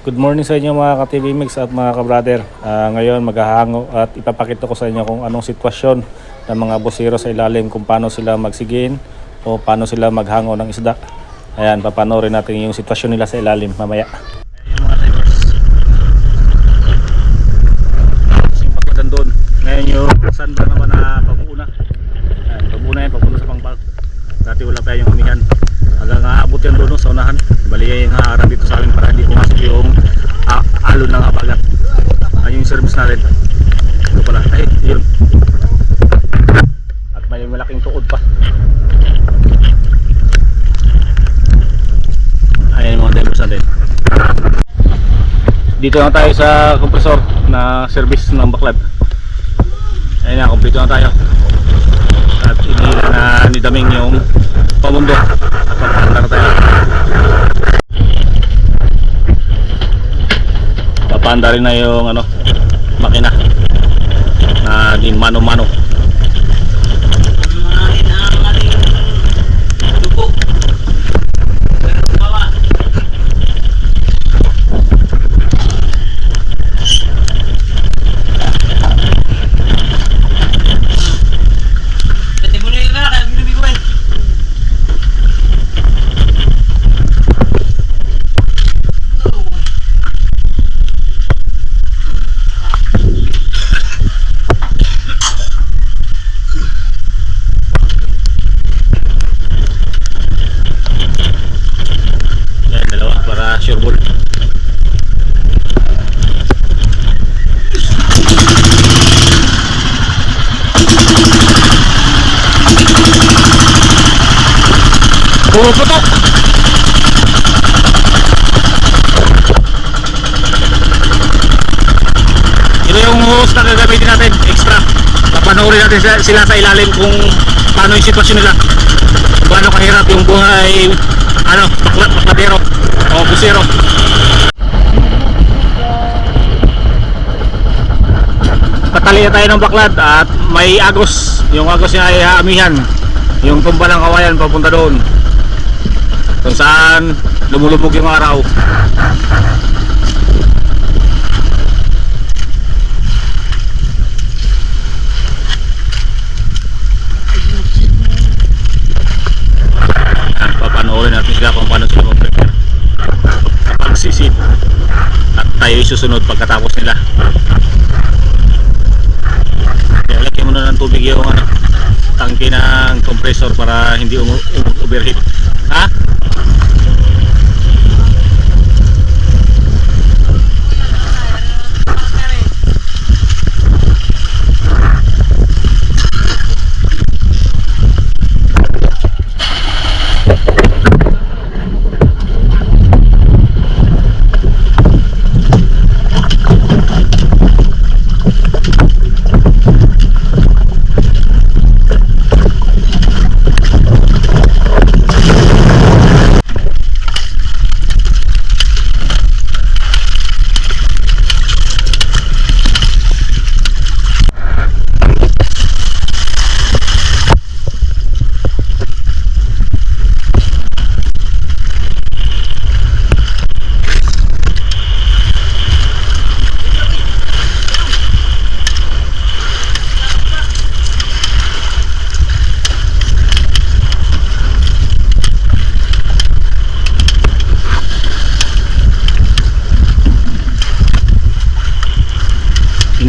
Good morning sa inyo mga ka-TV Mix at mga ka-brother. Ah, ngayon maghahango at ipapakita ko sa inyo kung anong sitwasyon ng mga busiro sa ilalim kung paano sila magsigin o paano sila maghango ng isda. Ayan, papanoorin natin yung sitwasyon nila sa ilalim mamaya. Ayan mga divers. Simpakutan doon. Ngayon yung sandal naman na pabuuna. Ayan, pabuuna yan, pabuuna sa pangpag. Dati wala pa yung amihan. Aabot yan doon sa unahan. Bali yung haharap dito sa amin para hindi pumasok yung ah, alon ng abagat. Ayun yung service natin. Ito pala. Ay, yun. At may malaking tuod pa. Ayan yung mga divers natin. Dito na tayo sa compressor na service ng baklad. Ayun na, kompleto na tayo. At inila na ni Daming yung pamundo. At papunta tayo. Papanda rin na yung ano, makina na di mano-mano. Yan, dalawa para sure ball. Puro putok! Ito yung hose na gagamitin natin, extra. Papanoorin natin sila- sa ilalim kung paano yung sitwasyon nila. Paano kahirap yung buhay, ano, bakla, bakladero o busero. Patali na tayo ng baklad at may agos. Yung agos niya ay haamihan. Yung tumba ng kawayan papunta doon. Kung saan lumulubog yung araw. Yan, papanoorin natin sila kung paano sila mag-prepare kapag sisid at tayo susunod pagkatapos nila kaya lagyan mo na ng tubig yung ano, tangke ng compressor para hindi overheat ha?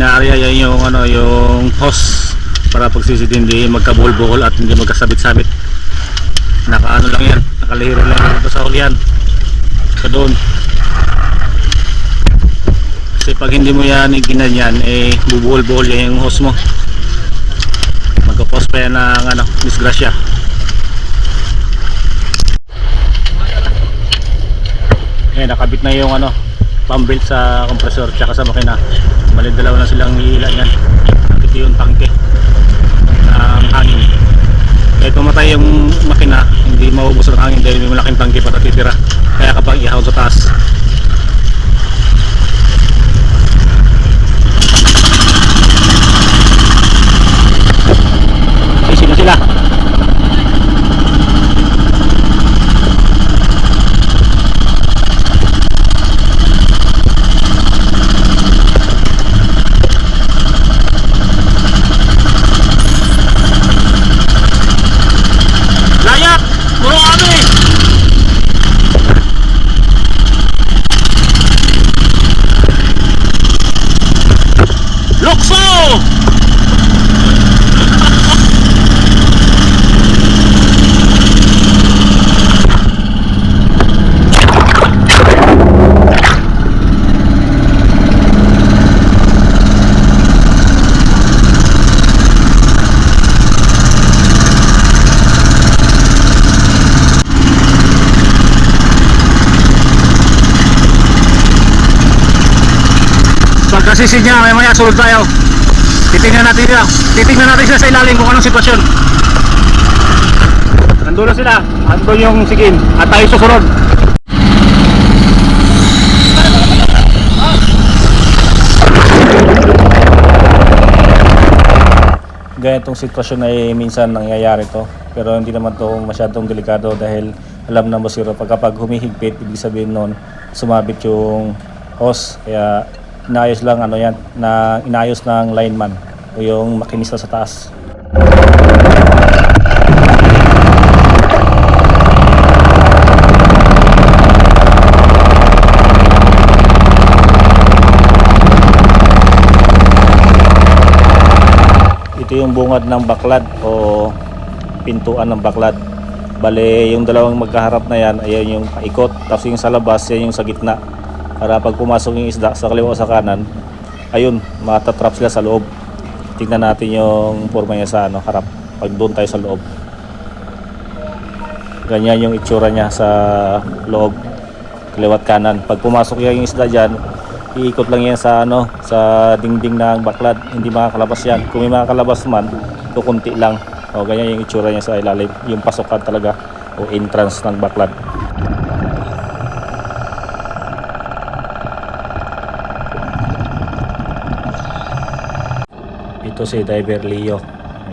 inaarya yan yung ano yung hose para pagsisid hindi magkabuhol-buhol at hindi magkasabit-sabit. Nakaano lang yan nakalihiro lang yan. Ito sa hulihan sa doon. Kasi pag hindi mo yan ginanyan eh bubuhol-buhol yan yung hose mo. Magkakos pa yan ng ano disgrasya. Eh nakabit na yung ano pump sa compressor tsaka sa makina. Bali dalawa na silang hihila yan ito yung tangke ng hangin. Kahit pumatay yung makina. Hindi maubos ang hangin dahil may malaking tangke para titira kaya kapag ihaw sa taas. Busy na sila Pagkasisid niya, may maya sulod tayo. Titingnan natin sila. Titingnan natin sila sa ilalim kung anong sitwasyon. Nandun na sila. Andun yung sigin. At tayo susunod. Ganitong sitwasyon ay minsan nangyayari to. Pero hindi naman to masyadong delikado dahil alam na Bosiro pag kapag humihigpit, ibig sabihin nun, sumabit yung hose. Kaya inayos lang ano yan, na inayos ng lineman o yung makinista sa taas. Ito yung bungad ng baklad o pintuan ng baklad. Bale, yung dalawang magkaharap na yan, ayan yung paikot. Tapos yung sa labas, yan yung sa gitna. Para pag pumasok yung isda sa kaliwa o sa kanan, ayun, matatrap sila sa loob. Tingnan natin yung forma niya sa ano, harap. Pag doon tayo sa loob. Ganyan yung itsura niya sa loob. Kaliwat kanan. Pag pumasok yung isda dyan, iikot lang yan sa ano sa dingding ng baklad hindi makakalabas yan kung may makakalabas man kukunti lang o ganyan yung itsura niya sa ilalim yung pasokan talaga o entrance ng baklad ito si Diver Leo.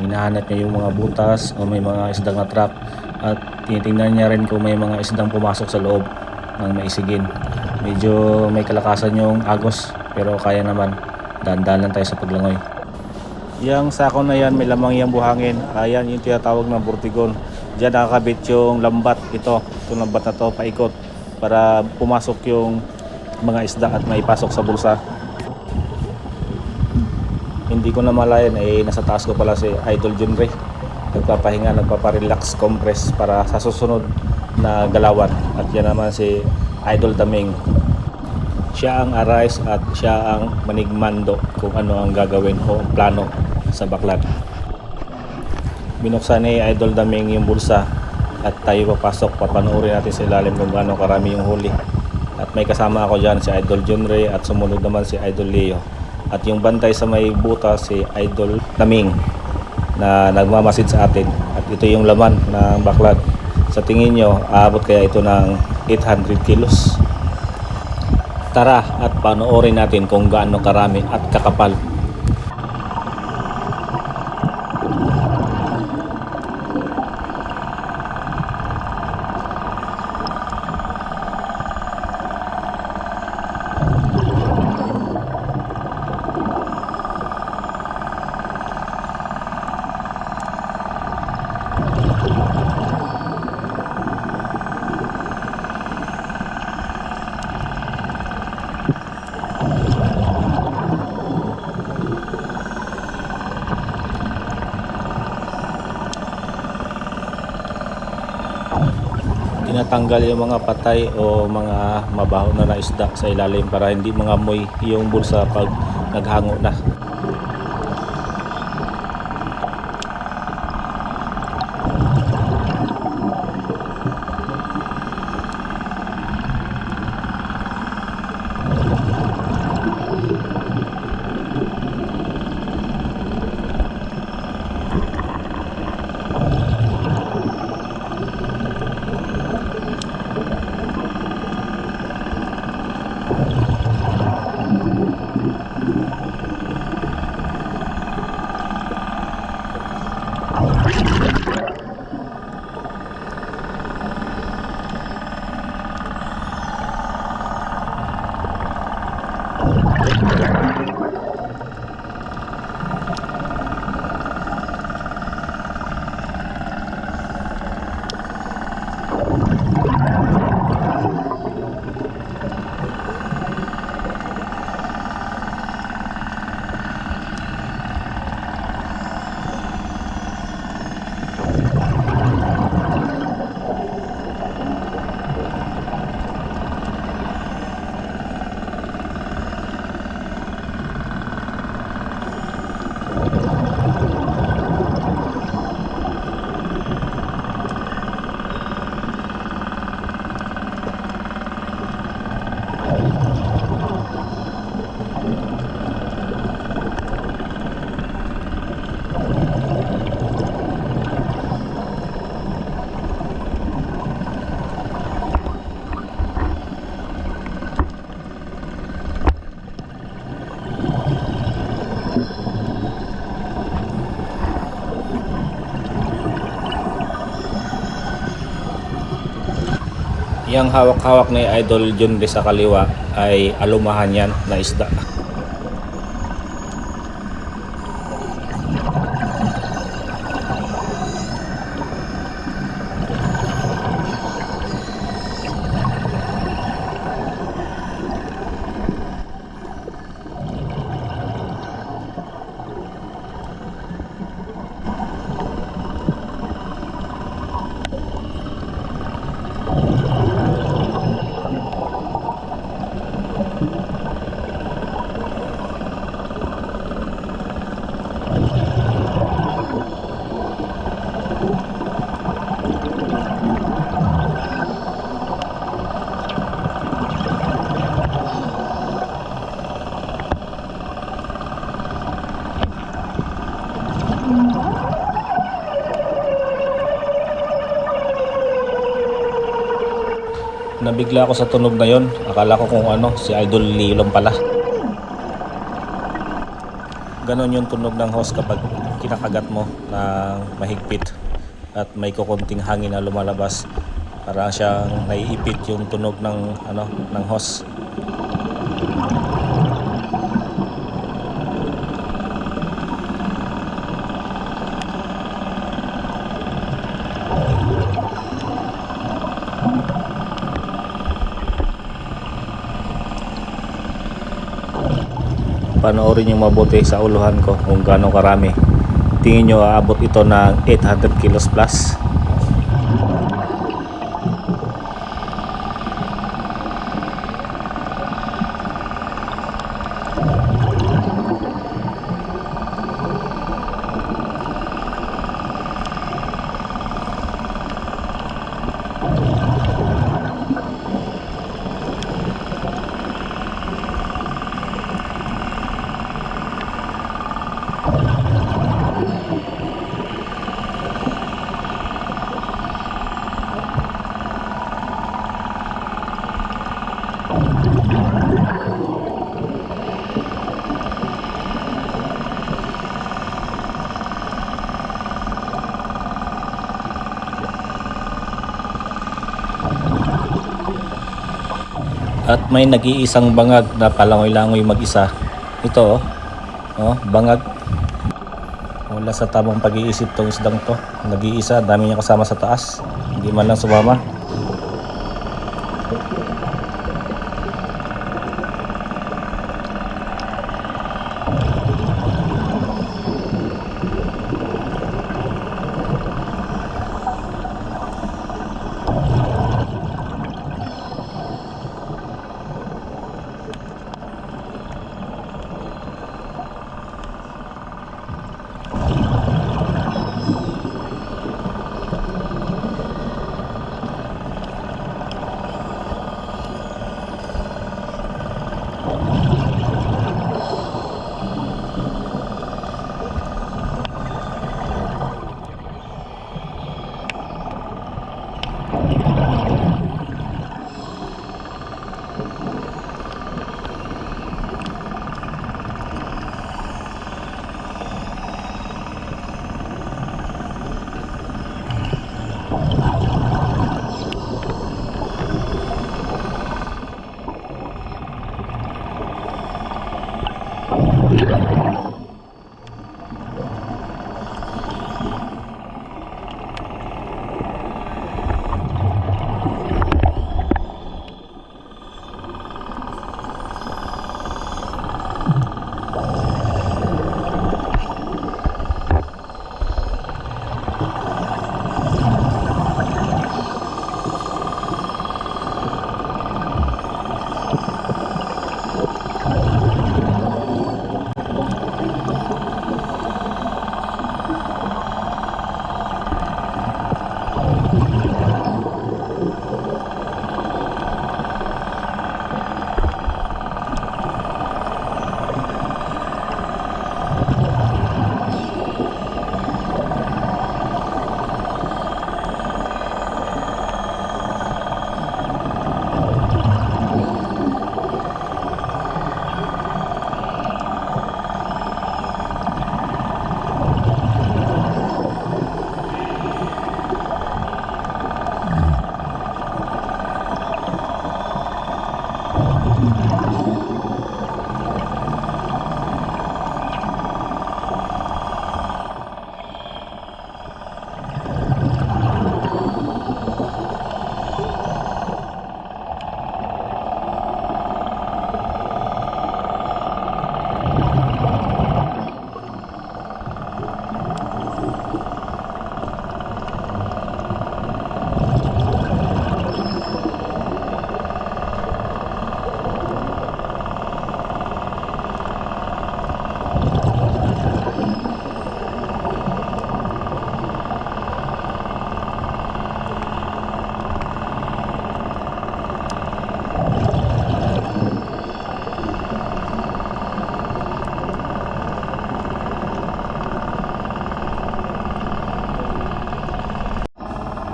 Hinahanap niya yung mga butas o may mga isdang na trap at tinitingnan niya rin kung may mga isdang pumasok sa loob ng maisigin. Medyo may kalakasan yung agos pero kaya naman. Dandan lang tayo sa paglangoy. Yung sako na yan may lamang yung buhangin. Ayan yung tinatawag ng burtigon. Diyan nakakabit yung lambat ito. Itong lambat na to paikot para pumasok yung mga isda at maipasok sa bulsa hindi ko na malayan eh nasa taas ko pala si Idol Junre. Nagpapahinga nagpaparelax compress para sa susunod na galawan. At yan naman si Idol Daming siya ang arise at siya ang manigmando kung ano ang gagawin o plano sa baklad binuksan ni Idol Daming yung bulsa at tayo papasok. Papanoorin natin sa ilalim kung gaano karami yung huli. At may kasama ako dyan si Idol Junre at sumunod naman si Idol Leo at yung bantay sa may buta si Idol Daming na nagmamasid sa atin. At ito yung laman ng baklad sa tingin nyo aabot kaya ito ng 800 kilos? Tara at panoorin natin kung gaano karami at kakapal tinatanggal yung mga patay o mga mabaho na na isda sa ilalim para hindi mga moy yung bulsa pag naghango na Yung hawak-hawak ni Idol Jun sa kaliwa ay alumahan yan na isda. Nabigla ako sa tunog na yon. Akala ko kung ano, si Idol Lilong pala. Ganon yung tunog ng hose kapag kinakagat mo ng mahigpit at may kukunting hangin na lumalabas. Para siyang naiipit yung tunog ng ano ng hose. Panoorin yung mabuti sa uluhan ko kung gaano karami. Tingin nyo aabot ito ng 800 kilos plus at may nag-iisang bangag na palangoy-langoy mag-isa. Ito oh, oh bangag. Wala sa tamang pag-iisip tong isdang to. Nag-iisa dami niya kasama sa taas. Hindi man lang sumama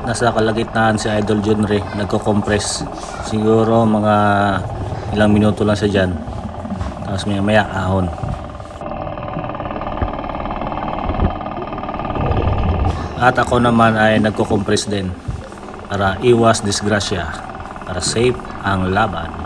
nasa kalagitnaan si Idol Junre nagko-compress siguro mga ilang minuto lang siya dyan. Tapos maya maya ahon. At ako naman ay nagko-compress din para iwas disgrasya para safe ang laban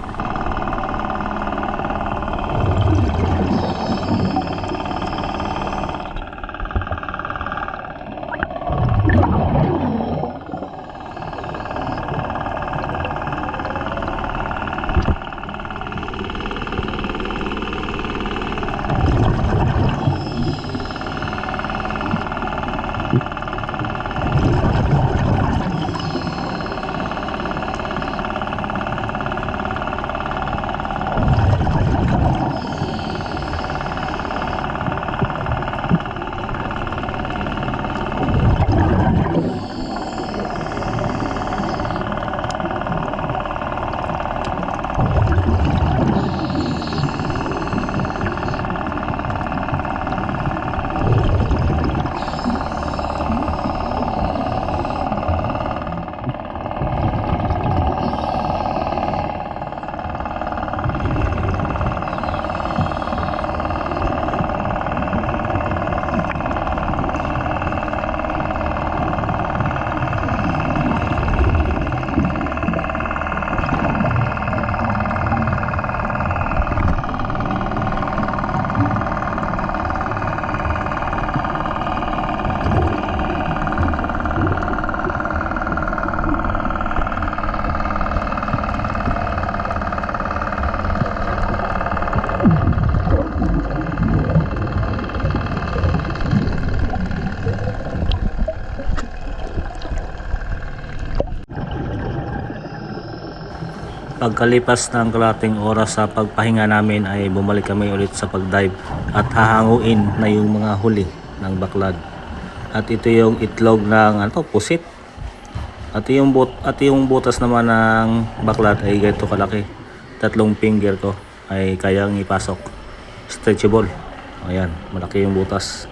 Pagkalipas ng kalating oras sa pagpahinga namin ay bumalik kami ulit sa pagdive at hahanguin na yung mga huli ng baklad. At ito yung itlog ng ano pusit. At yung but at yung butas naman ng baklad ay ganito kalaki. Tatlong finger ko ay kayang ipasok. Stretchable. Ayan, malaki yung butas.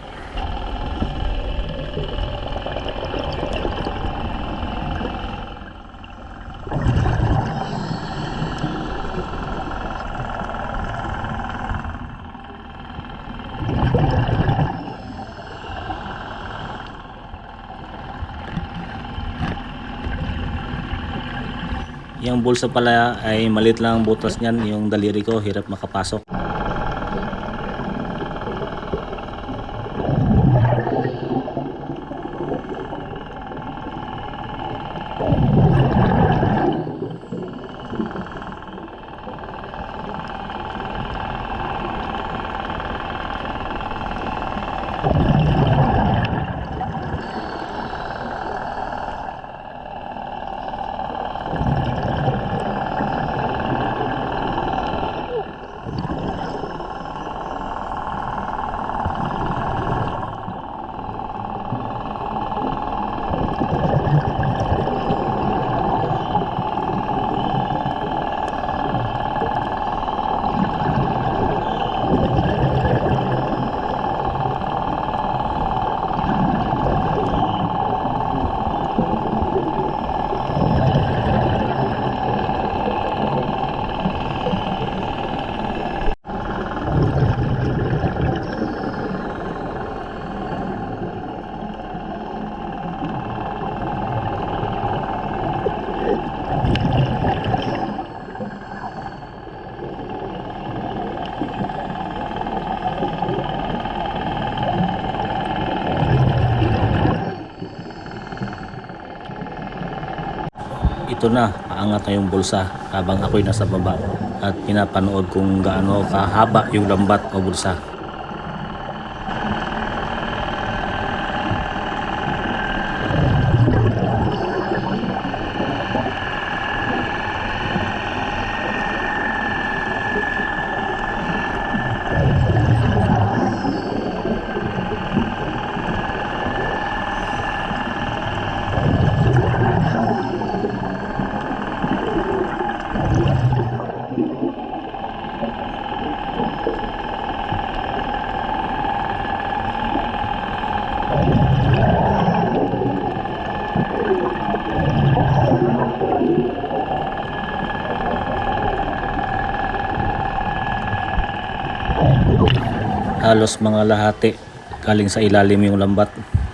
Yung bulsa pala ay malit lang ang butas niyan, yung daliri ko hirap makapasok. Ito na, paangat na yung bulsa habang ako'y nasa baba at pinapanood kung gaano kahaba yung lambat o bulsa. halos mga lahati galing sa ilalim yung lambat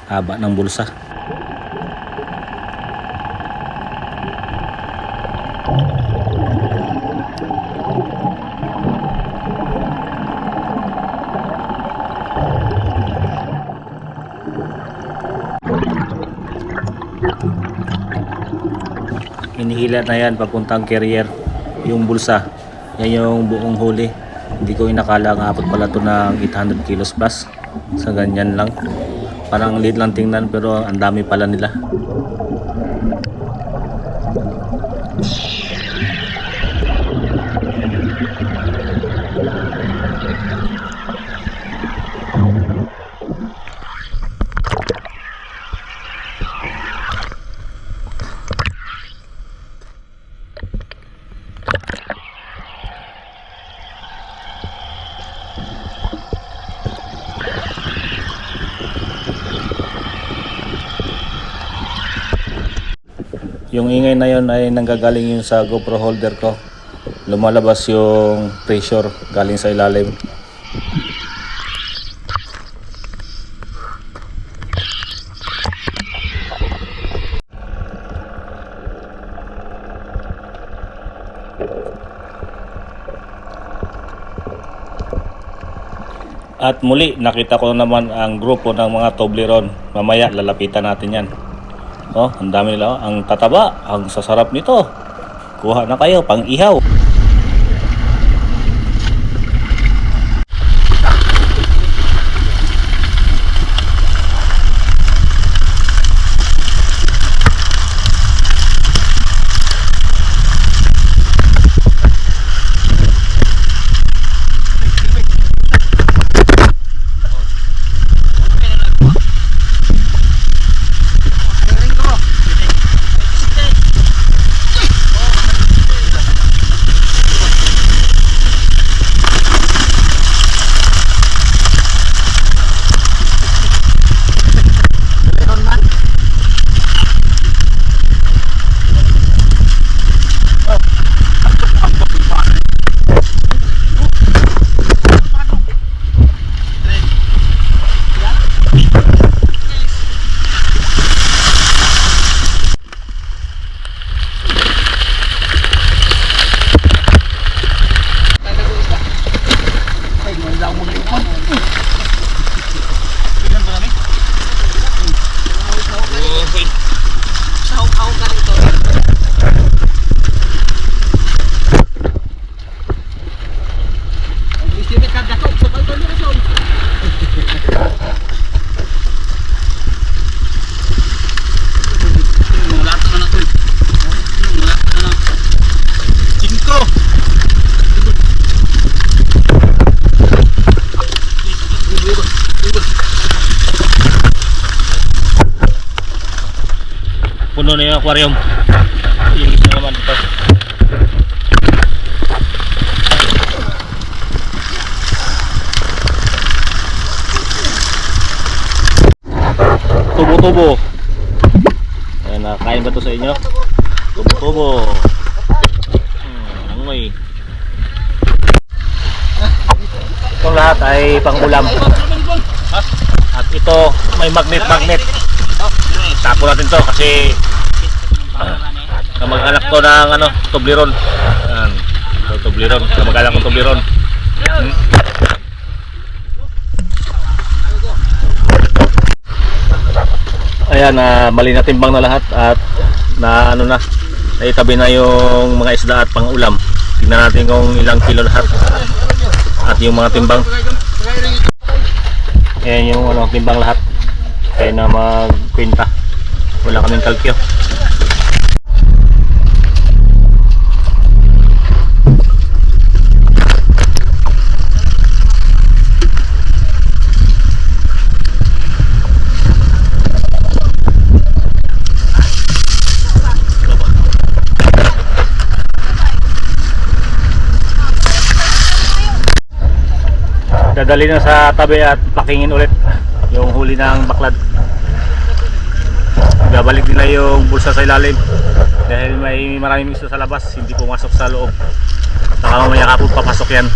haba ng bulsa. Hinihila na yan papuntang carrier. Yung bulsa. Yan yung buong huli. Hindi ko inakala nga abot pala to ng 800 kilos plus. Sa ganyan lang. Parang lead lang tingnan pero ang dami pala nila. Ingay na yon ay nanggagaling yun sa GoPro holder ko. Lumalabas yung pressure galing sa ilalim. At muli, nakita ko naman ang grupo ng mga Toblerone. Mamaya, lalapitan natin yan. Oh, ang dami nila. Ang tataba, ang sasarap nito. Kuha na kayo, pang ihaw. Puno na yung aquarium. Ilis na naman ito. Tubo-tubo. Ayan, nakakain ba to sa inyo? Tubo-tubo. Hmm, angoy. Itong lahat ay pang-ulam. At ito, may magnet-magnet. Tapo natin to kasi kamag-anak to ng ano, Toblerone. Yan. So, Toblerone. Kamag-anak ko Toblerone. Hmm. Ayan, na mali na timbang na lahat at na ano na, naitabi na yung mga isda at pang-ulam. Tingnan natin kung ilang kilo lahat at yung mga timbang. Ayan yung ano, timbang lahat. Kaya na magkwenta. Wala kaming kalkyo. Dadali na sa tabi at pakingin ulit yung huli ng baklad. Babalik nila yung bulsa sa ilalim dahil may maraming isda sa labas, hindi pumasok sa loob. Saka mamaya kapag papasok yan.